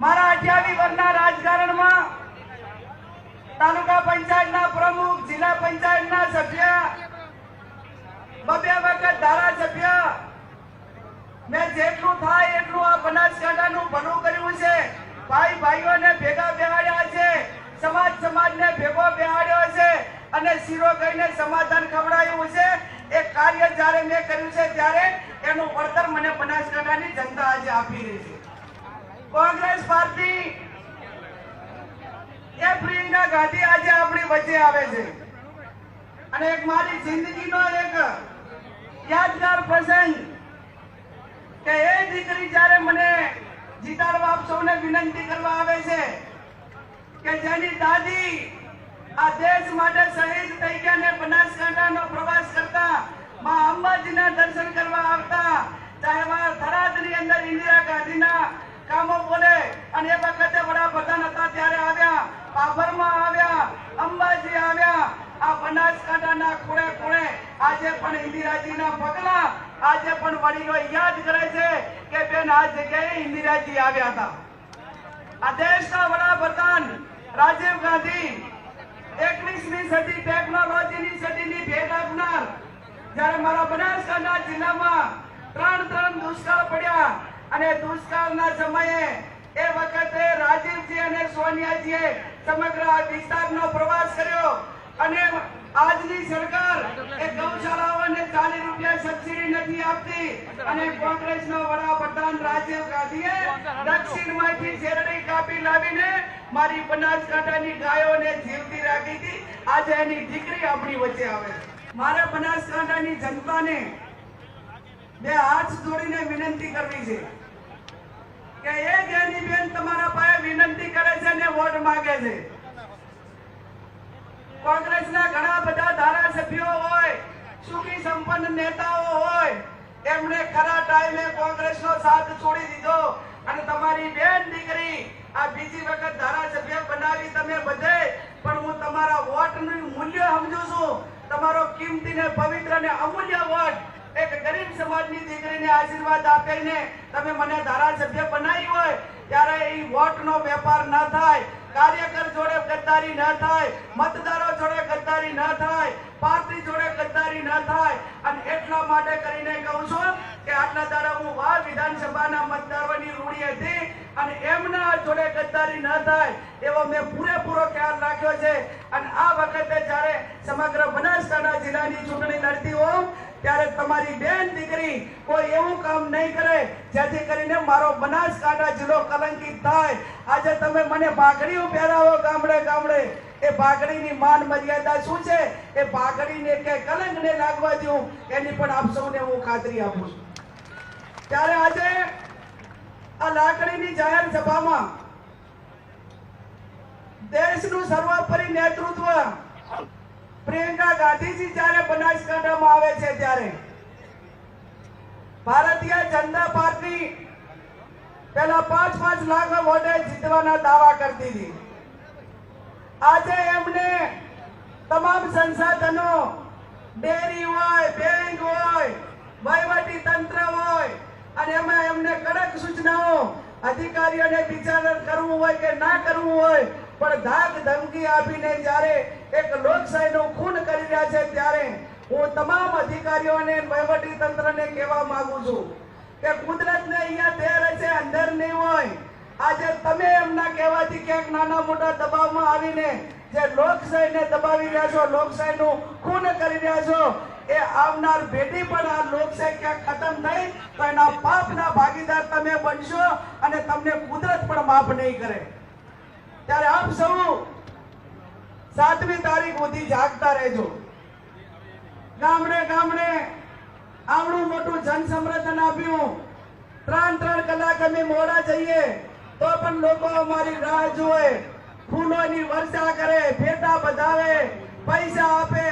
મારા અઠ્યાવીસ વર્ગના રાજકારણમાં તાલુકા પંચાયતના પ્રમુખ, જિલ્લા પંચાયતના સભ્ય, બબે વખત ધારાસભ્ય, મેં જેટલું થાય એટલું આ બનાસકાંઠાનું ભલું કર્યું છે. ભાઈ ભાઈઓને ભેગા બેહાડ્યા છે, સમાજ સમાજને ભેગો બેહાડ્યો છે અને શીરો કરીને સમાધાન ખવડાવ્યું છે. એ કાર્ય જ્યારે મેં કર્યું છે ત્યારે એનું વળતર મને બનાસકાંઠાની જનતા આજે આપી રહી છે. કોંગ્રેસ પાર્ટી એ પ્રિયંકા ગાંધી આજે આપણી વચ્ચે આવે છે. અને એક મારી જિંદગીનો એક યાદગાર પ્રસંગ કે એ દીકરી જ્યારે મને જીતાડવા આપ સૌને વિનંતી કરવા આવે છે કે જેની દાદી આ દેશ માટે શહીદ થઈ ગયા ને બનાસકાંઠાનો પ્રવાસ કરતા માં અંબાજીના દર્શન કરવા આવતા ચાહે થરાદની અંદર ઇન્દિરા ગાંધીના કામો બોલે અને એ વખતે વડાપ્રધાન હતા ત્યારે આવ્યા પાભરમાં આવ્યા, અંબાજી આવ્યા, આ બનાસકાંઠાના ખૂણે ખૂણે આજે પણ ઇન્દિરાજીના પગલા, આજે પણ વડીલો યાદ કરે છે કે બેન આ જગ્યાએ ઇન્દિરાજી આવ્યા હતા. આ દેશના વડાપ્રધાન રાજીવ ગાંધી એકવીસમી સદી ટેકનોલોજીની સદીની ભેટ આપનાર, જ્યારે મારા બનાસકાંઠા જિલ્લામાં ત્રણ ત્રણ દુષ્કાળ પડ્યા અને દુષ્કાળના સમયે એ વખતે રાજીવજી અને સોનિયાજીએ સમગ્ર વિસ્તારનો પ્રવાસ કર્યો અને આજની સરકાર એ ગૌશાળાઓને ચાલીસ રૂપિયા સબસિડી નથી આપતી અને કોંગ્રેસનો વડાપ્રધાન રાજીવ ગાંધીએ દક્ષિણમાંથી શેરડી કાપી લાવીને મારી બનાસકાંઠાની ગાયોને જીવતી રાખી હતી. આજે એની દીકરી આપણી વચ્ચે આવે મારે બનાસકાંઠાની જનતાને બે હાથ જોડીને વિનંતી કરવી છે. કે એ જ્ઞાની બેન તમારા પાસે વિનંતી કરે છે ને વોટ માંગે છે. કોંગ્રેસના ઘણા બધા ધારાસભ્યો હોય, સુખી સંપન્ન નેતાઓ હોય, એમણે ખરા ટાઈમે કોંગ્રેસનો સાથ છોડી દીધો અને તમારી બેન દીકરી આ બીજી વખત ધારાસભ્ય બનાવી તમે બધે, પણ હું તમારા વોટનું મૂલ્ય સમજુ છું. તમારો કિંમતી ને પવિત્ર ને અમૂલ્ય વોટ એક ગરીબ સમાજની દીકરીને આશીર્વાદ આપીને તમે મને ધારાસભ્ય બનાવી હોય, ત્યારે એ વોટનો વેપાર ન થાય, કાર્યકર જોડે ગદ્દારી ન થાય, મતદારો જોડે ગદ્દારી ન થાય, પાર્ટી જોડે ગદ્દારી ન થાય. અને એટલા માટે કરીને કહું છું કે આટલા દાડા હું વાર વિધાનસભાના મતદારોની રૂડી હતી અને એમના જોડે ગદ્દારી ન થાય, એવો મેં પૂરેપૂરો ખ્યાલ રાખ્યો છે. અને આ વખતે જ્યારે સમગ્ર બનાસકાંઠા જિલ્લાની ચૂંટણી લડતી હોઉં ત્યારે તમારી બેન દીકરી કોઈ એવું કામ નહીં કરે, જેથી કરીને મારો બનાસકાંઠા જિલ્લો કલંકિત થાય. આજે તમે મને ભાગડીઓ પહેરાવો ગામડે ગામડે. એ ભાગડીની માન મર્યાદા શું છે? એ ભાગડીને કે કલંકને લાગવા દઉં, એની પણ આપ સૌને હું ખાતરી આપું છું. ત્યારે આજે આ લાકડીની જાહેર સભામાં દેશનું સર્વોપરી નેતૃત્વ પ્રિયંકા ગાંધીજી જ્યારે બનાસકાંઠામાં આવે છે ત્યારે ભારતીય જનતા પાર્ટી પેલા પાંચ પાંચ લાખ વોટે જીતવાના દાવા કરતી હતી. આજે એમને તમામ સંસાધનો, ડેરી હોય, બેંક હોય, વહીવટી તંત્ર હોય, અને એમાં એમને કડક સૂચનાઓ, અધિકારીઓને વિચાર કરવું હોય કે ના કરવું હોય, પણ ધાક ધમકી આપીને જ્યારે એક લોકશાહીનું ખૂન કરી રહ્યા છે ત્યારે હું તમામ અધિકારીઓને વહીવટી તંત્રને કહેવા માંગુ છું કે કુદરતને અહીંયા તેર છે, અંદર નહીં હોય. આજે તમે એમના કહેવાથી ક્યાંક નાના મોટા દબાવમાં આવીને જે લોકશાહીને દબાવી રહ્યા છો લોકશાહીનું ખૂન કરી રહ્યા છો, એ આવનાર પેઢી પણ આ લોકશાહી ક્યાંક ખતમ થઈ તો એના પાપના ભાગીદાર તમે બનશો અને તમને કુદરત પણ માફ નહીં કરે. ત્યારે આપ સૌ સાતમી તારીખ સુધી જાગતા રહેજો. ગામડે ગામડે આવડું મોટું જન સમર્થન આપ્યું. ત્રણ ત્રણ કલાક અમે મોડા જઈએ, તો પણ લોકો અમારી રાહ જુએ. ફૂલોની વર્ષા કરે, ફેટા બધાવે પૈસા આપે.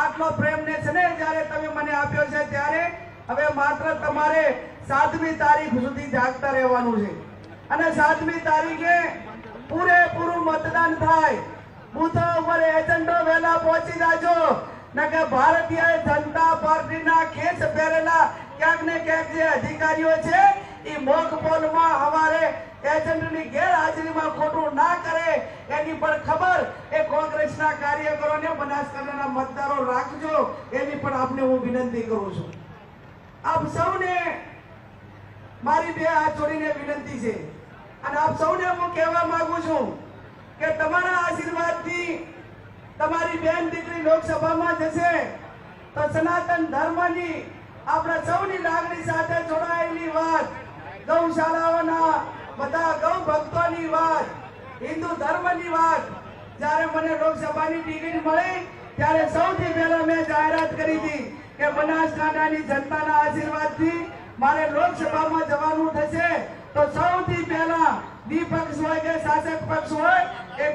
આટલો પ્રેમ ને છે ને જ્યારે તમે મને આપ્યો છે ત્યારે હવે માત્ર તમારે સાતમી તારીખ સુધી જાગતા રહેવાનું છે. અને સાતમી તારીખે પૂરેપૂરું મતદાન થાય. બૂથો ઉપર એજન્ટો વહેલા પહોંચી જાજો. નકે ભારતીય જનતા પાર્ટીના ખેસ પહેરેલા ક્યાંક ને ક્યાંક જે અધિકારીઓ છે એ મોક પોલમાં હવારે એજન્ટની ગેરહાજરીમાં ખોટું ના કરે. એની પણ ખબર એ કોંગ્રેસના કાર્યકરોને બનાસકાંઠાના મતદારો રાખજો. એની પણ આપને હું વિનંતી કરું છું. આપ સૌને મારી બે હાથ જોડીને વિનંતી છે. અને આપ સૌને હું કહેવા માંગુ છું કે તમારા આશીર્વાદથી તમારી બેન દીકરી લોકસભામાં જશે તો સનાતન ધર્મની આપણા સૌની લાગણી સાથે જોડાયેલી વાત, ગૌશાળાઓના બધા ગૌ ભક્તોની વાત, હિન્દુ ધર્મની વાત, જ્યારે મને લોકસભાની ટિકિટ મળી, ત્યારે સૌથી પહેલા મેં જાહેરાત કરી હતી કે બનાસકાંઠાની જનતાના આશીર્વાદથી મારે લોકસભામાં જવાનું થશે. તો સૌથી પહેલા વિપક્ષ હોય કે શાસક પક્ષ હોય એ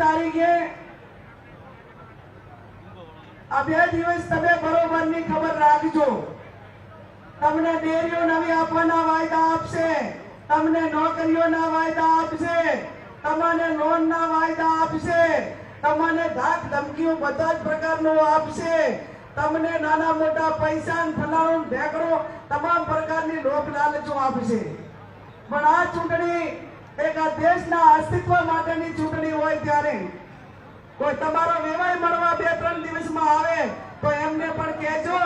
તારીખે આ બે દિવસ તમે બરોબરની ખબર રાખજો. તમને ડેરીઓ નવી આપવાના વાયદા આપશે. તમને નોકરીઓના વાયદા આપશે. તમને લોનના વાયદા આપશે. તમને ધાક ધમકીઓ બધા જ પ્રકારનું આપશે. તમને નાના મોટા પૈસા ફલાણું ઢેકડો તમામ પ્રકારની લોક લાલચો આપશે. પણ આ ચૂંટણી એક આ દેશના અસ્તિત્વ માટેની ચૂંટણી હોય ત્યારે કોઈ તમારો વેવાય મળવા બે ત્રણ દિવસમાં આવે તો એમને પણ કહેજો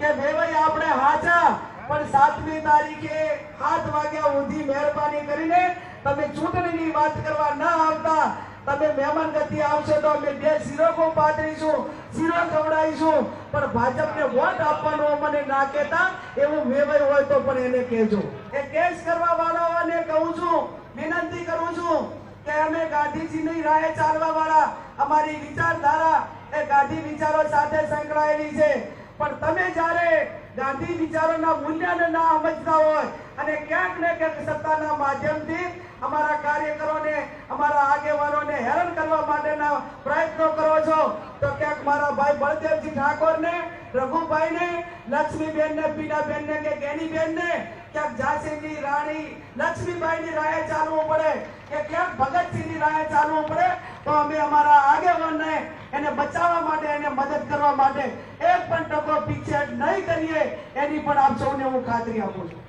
કે વેવાય આપણે હાચા પણ સાતમી તારીખે સાત વાગ્યા સુધી મહેરબાની કરીને તમે ચૂંટણીની વાત કરવા ના આવતા, તમે મહેમાન ગતિ આવશો તો અમે બે શિરોકો પાથરીશું, શિરો ખવડાવીશું, પણ ભાજપને વોટ આપવાનો મને ના કહેતા એવું વેવાય હોય તો પણ એને કહેજો. એ કેસ કરવા વાળાઓને કહું છું, વિનંતી કરું છું કે અમે ગાંધીજીની રાહે ચાલવા વાળા, અમારી વિચારધારા એ ગાંધી વિચારો સાથે સંકળાયેલી છે. પણ તમે જ્યારે ગાંધી વિચારોના મૂલ્યને ના સમજતા હોય અને ક્યાંક ને ક્યાંક સત્તાના માધ્યમથી અમારા કાર્યકરોને, અમારા આગેવાનોને હેરાન કરવા માટેના પ્રયત્નો કરો છો. તો ક્યાંક મારા ભાઈ બળદેવજી ઠાકોરને, રઘુભાઈને, લક્ષ્મીબેનને, પીડાબેનને કે ગેનીબેનને ક્યાંક ઝાંસીની રાણી લક્ષ્મીબાઈની રાહે ચાલવું પડે કે ક્યાંક ભગતસિંહની રાહે ચાલવું પડે, તો અમે અમારા આગેવાનને એને બચાવવા માટે, એને મદદ કરવા માટે એક પણ ટકો પિક્ચર નહીં કરીએ. એની પણ આપ સૌને હું ખાતરી આપું છું.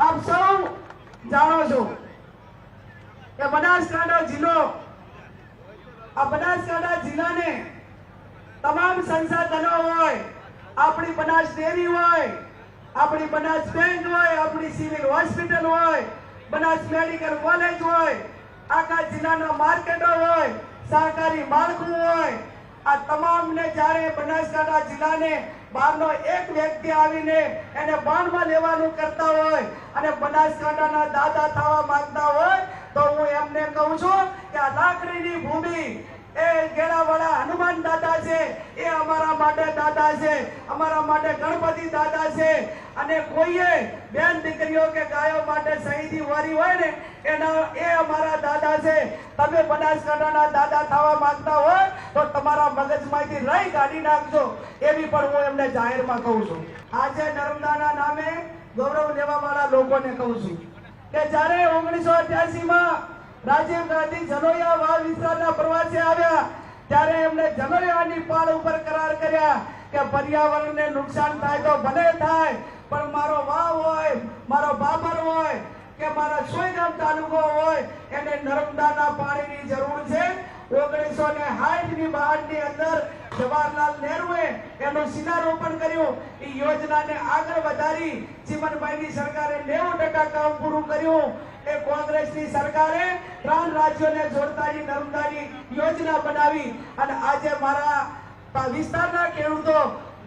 આપ સૌ જાણો છો કે બનાસકાંઠા જિલ્લો, આ બનાસકાંઠા જિલ્લાને તમામ સંસાધનો હોય, આપણી બનાસ ડેરી હોય, આપણી બનાસ બેંક હોય, આપણી સિવિલ હોસ્પિટલ હોય, બનાસ મેડિકલ કોલેજ હોય, આખા જિલ્લાના માર્કેટો હોય, સહકારી માળખું હોય, આ તમામને જ્યારે બનાસકાંઠા જિલ્લાને બહારનો એક વ્યક્તિ આવીને એને બાણમાં લેવાનું કરતા હોય અને બનાસકાંઠાના દાદા થવા માંગતા હોય તો હું એમને કહું છું કે આ લાકડીની ભૂમિ એ ગેડાવાળા હનુમાન દાદા છે, એ અમારા માટે દાદા છે, અમારા માટે ગણપતિ દાદા છે. અને કોઈએ બેન દીકરીઓ કે ગાયો માટે શહીદી વારી હોય ને, એના, એ અમારા દાદા છે. તમે બનાસકાંઠાના દાદા થવા માંગતા હોય, તો તમારા મગજમાંથી લઈ કાઢી નાખજો. એવી પણ હું એમને જાહેરમાં કહું છું. આજે નર્મદાના નામે ગૌરવ લેવા વાળા લોકોને કહું છું. કે જ્યારે ઓગણીસો માં રાજીવ ગાંધી જનોયા વાવ વિસ્તારના પ્રવાસે આવ્યા, ત્યારે એમણે જનોયાની પાળ ઉપર કરાર કર્યા કે પર્યાવરણને નુકસાન થાય તો ભલે થાય, પણ મારો વાવ હોય, મારો બાબર હોય, કે મારા સોયગામ તાલુકો હોય, એને નર્મદાના પાણીની જરૂર છે. ઓગણીસો ને ની બહારની અંદર જવાહરલાલ નહેરુએ એનો શિલારોપણ કર્યું. એ યોજનાને આગળ વધારી ચીમનભાઈની સરકારે નેવું ટકા કામ પૂરું કર્યું. એ કોંગ્રેસની સરકારે ત્રણ રાજ્યોને જોડતાની નર્મદાની યોજના બનાવી. અને આજે મારા વિસ્તારના ખેડૂતો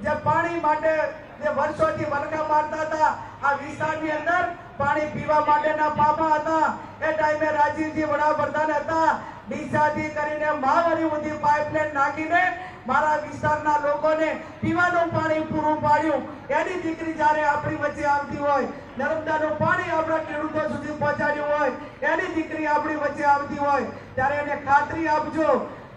જે પાણી માટે જે વર્ષોથી વલખા મારતા હતા, આ વિસ્તારની અંદર પાણી પીવા માટેના પાપા હતા. એ ટાઈમે રાજીવજી વડાપ્રધાન હતા. ડીસાથી કરીને મહાવરી સુધી પાઇપલાઇન નાખીને મારા વિસ્તારના લોકોને પીવાનું પાણી પૂરું પાડ્યું. એની દીકરી જ્યારે આપણી વચ્ચે આવતી હોય, નર્મદાનું પાણી આપણા ખેડૂતો સુધી પહોંચાડ્યું હોય, એની દીકરી આપણી વચ્ચે આવતી હોય, ત્યારે એને ખાતરી આપજો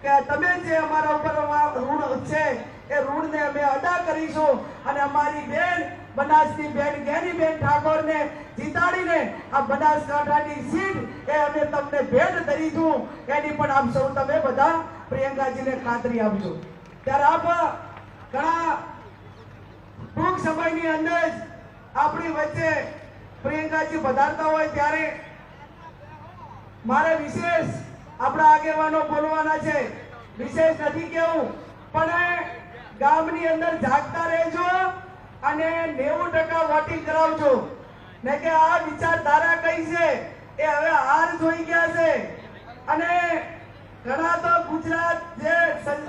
કે તમે જે અમારા ઉપર ઋણ છે, એ ઋણને અમે અદા કરીશું. અને અમારી બેન, બનાસની બેન, ગેરીબેન ઠાકોરને જીતાડીને આ બનાસકાંઠાની સીટ એ અમે તમને ભેટ ધરીશું એની પણ આપ સૌ તમે બધા પ્રિયંકાજીને ખાતરી આપજો. ત્યારે આપ ઘણા ટૂંક સમયની અંદર આપણી વચ્ચે પ્રિયંકાજી પધારતા હોય ત્યારે મારે વિશેષ આપણા આગેવાનો બોલવાના છે. વિશેષ નથી કેવું, પણ ગામની અંદર જાગતા રહેજો અને નેવું ટકા વોટિંગ કરાવજો. ને કે આ વિચારધારા કઈ છે? એ હવે હાર જોઈ ગયા છે. અને ઘણા તો ગુજરાત જે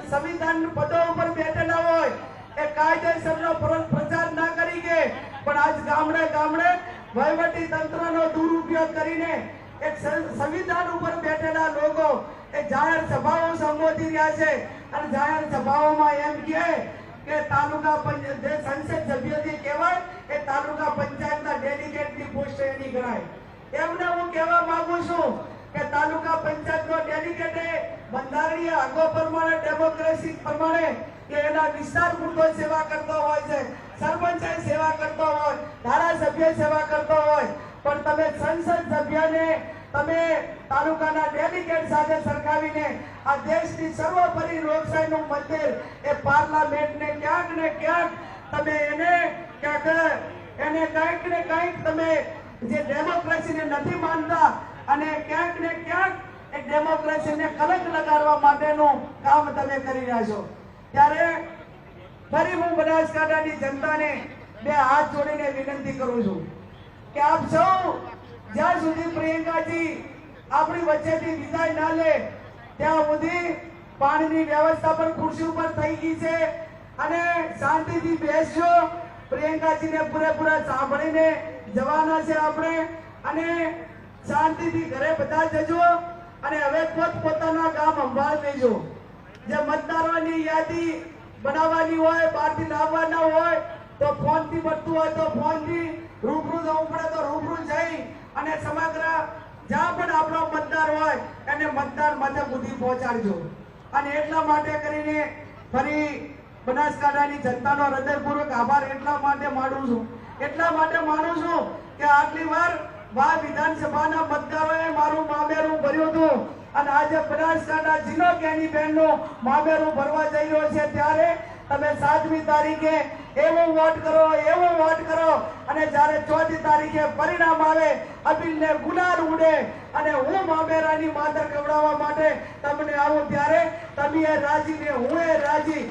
સંવિધાન પદો ઉપર બેઠેલા હોય, એ કાયદેસરનો પ્ર- પ્રચાર ના કરી કે, પણ આજ ગામડે ગામડે વહીવટી તંત્રનો દુરુપયોગ કરીને એક સંવિધાન ઉપર બેઠેલા લોકો એ જાહેર સભાઓ સંબોધી રહ્યા છે. અને જાહેર સભાઓમાં એમ કહે કે તાલુકા પંચાયત જે સંસદ સભ્ય જે કહેવાય, એ તાલુકા પંચાયતના ડેલિગેટની પોસ્ટ એની ગણાય. એમને હું કહેવા માંગુ છું કે તાલુકા પંચાયતનો ડેલિગેટ બંધારણીય હકો પ્રમાણે, ડેમોક્રેસી પ્રમાણે કે એના વિસ્તાર પૂરતો સેવા કરતો હોય છે સરપંચ સેવા કરતો હોય, ધારાસભ્ય સેવા કરતો હોય, પણ તમે સંસદ સભ્યને તમે તાલુકાના ડેલિગેટ સાથે સરખાવીને આ દેશની સર્વોપરી લોકશાહીનું મંદિર એ પાર્લામેન્ટને ક્યાંક ને ક્યાંક તમે એને ક્યાંક એને કંઈક ને કંઈક તમે જે ડેમોક્રેસીને નથી માનતા અને ક્યાંક ને ક્યાંક એ ડેમોક્રેસીને કલંક લગાડવા માટેનું કામ તમે કરી રહ્યા છો. ત્યારે ફરી હું બનાસકાંઠાની જનતાને બે હાથ જોડીને વિનંતી કરું છું કે આપ સૌ જ્યાં સુધી પ્રિયંકાજી આપણી વચ્ચેથી વિદાય ના લે, ત્યાં સુધી પાણીની વ્યવસ્થા પણ ખુરશી ઉપર થઈ ગઈ છે અને શાંતિથી બેસજો. પ્રિયંકાજીને પૂરેપૂરા સાંભળીને જવાના છે આપણે અને શાંતિથી ઘરે બધા જજો અને હવે પોતપોતાના કામ સંભાળ લેજો. જે મતદારોની યાદી બનાવવાની હોય, બહારથી લાવવાના હોય, તો ફોનથી બનતું હોય તો ફોનથી રૂબરૂ જવું પડે તો રૂબરૂ જઈ અને સમગ્ર જ્યાં પણ આપણો મતદાર હોય, એને મતદાર માટે બુદ્ધિ પહોંચાડજો. અને એટલા માટે કરીને ફરી બનાસકાંઠાની જનતાનો હૃદયપૂર્વક આભાર એટલા માટે માનું છું. એટલા માટે માનું છું કે આટલી વાર વા વિધાનસભાના મતદારોએ મારું મામેરું ભર્યું હતું. અને આજે બનાસકાંઠા જિલ્લો કેની બહેનનું મામેરું ભરવા જઈ રહ્યો છે. ત્યારે તમે સાતમી તારીખે એવો વોટ કરો, એવો વોટ કરો. અને જ્યારે ચોથી તારીખે પરિણામ આવે અપીલને ગુનાર ઉડે. અને હું મામેરાની માતર કવડાવવા માટે તમને આવું ત્યારે તમે રાજીને, હું એ રાજી.